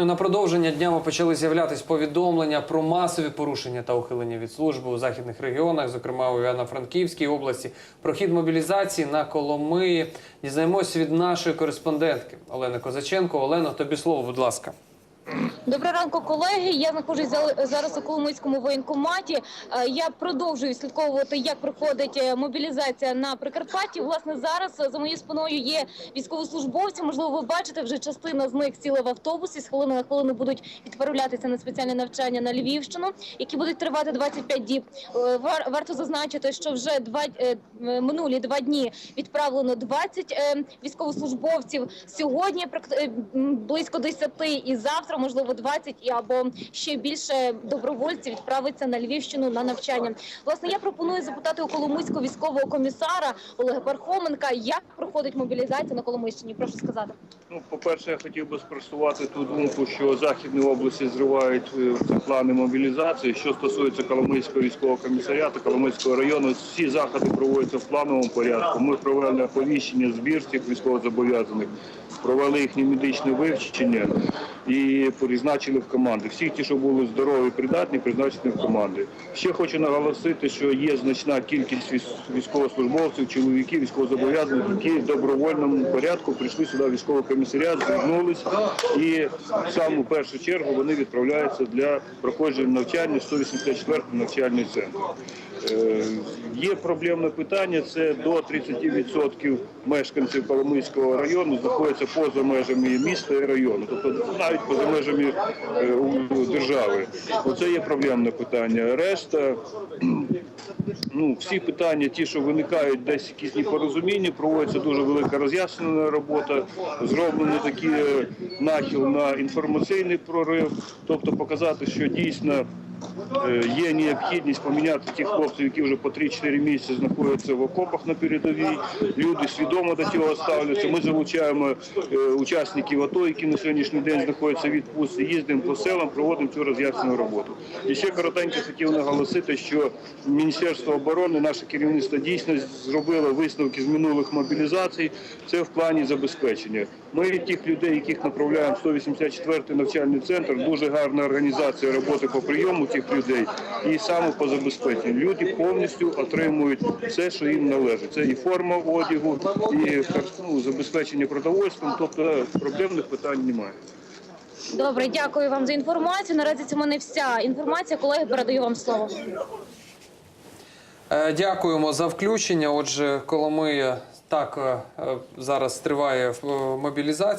Ну, На продовження днями почали з'являтися повідомлення про масові порушення та ухилення від служби у західних регіонах, зокрема у Івано-Франківській області. Про хід мобілізації на Коломиї дізнаємось від нашої кореспондентки Олени Козаченко. Олено, тобі слово, будь ласка. Доброго ранку, колеги. Я знаходжусь зараз у Коломийському воєнкоматі. Е, Я продовжую слідковувати, як проходить е, мобілізація на Прикарпатті. Власне, зараз е, за моєю спиною є військовослужбовці. Можливо, ви бачите, вже частина з них сіла в автобусі. З хвилини на хвилину будуть відправлятися на спеціальне навчання на Львівщину, які будуть тривати 25 діб. Варто зазначити, що вже два минулі два дні відправлено 20 е, військовослужбовців. Сьогодні близько 10 і завтра, можливо, 20 і або ще більше добровольців відправиться на Львівщину на навчання. Власне, я пропоную запитати у Коломийського військового комісара Олега Пархоменка, як проходить мобілізація на Коломийщині. Прошу сказати. Ну, по-перше, я хотів би спростувати ту думку, що західні області зривають е, плани мобілізації. Що стосується Коломийського військового комісаріату, Коломийського району, всі заходи проводяться в плановому порядку. Ми провели оповіщення збір цих військовозобов'язаних, провели їхнє медичне вивчення і призначили в команди. Всі ті, що були здорові, придатні, призначені в команди. Ще хочу наголосити, що є значна кількість військовослужбовців, чоловіків, військовозобов'язаних, які в добровольному порядку прийшли сюди в військовий комісаріат, звернулись, і в саму першу чергу вони відправляються для проходження навчання 184 навчальний центр. Е, Є проблемне питання. Це до 30% мешканців Коломийського району знаходяться поза межами міста і району, тобто навіть поза межами е, держави. Оце є проблемне питання. Решта ну, всі питання, ті, що виникають, десь якісь непорозуміння, проводиться дуже велика роз'яснена робота, зроблений такий е, нахил на інформаційний прорив, тобто показати, що дійсно. Е, Є необхідність поміняти тих хлопців, які вже по 3-4 місяці знаходяться в окопах на передовій. Люди свідомо до цього ставляться. Ми залучаємо е, учасників АТО, які на сьогоднішній день знаходяться в відпустці, їздимо по селам, проводимо цю роз'яснену роботу. І ще коротенько хотів наголосити, що Міністерство оборони, наше керівництво дійсно зробило висновки з минулих мобілізацій. Це в плані забезпечення. Ми від тих людей, яких направляємо 184-й навчальний центр, дуже гарна організація роботи по прийому тих людей і саме по забезпеченню. Люди повністю отримують все, що їм належить. Це і форма одягу, і ну, забезпечення продовольством. Тобто проблемних питань немає. Добре, дякую вам за інформацію. Наразі це мене вся інформація. Колеги, передаю вам слово. Е, Дякуємо за включення. Отже, Коломия так е, е, зараз триває е, мобілізація.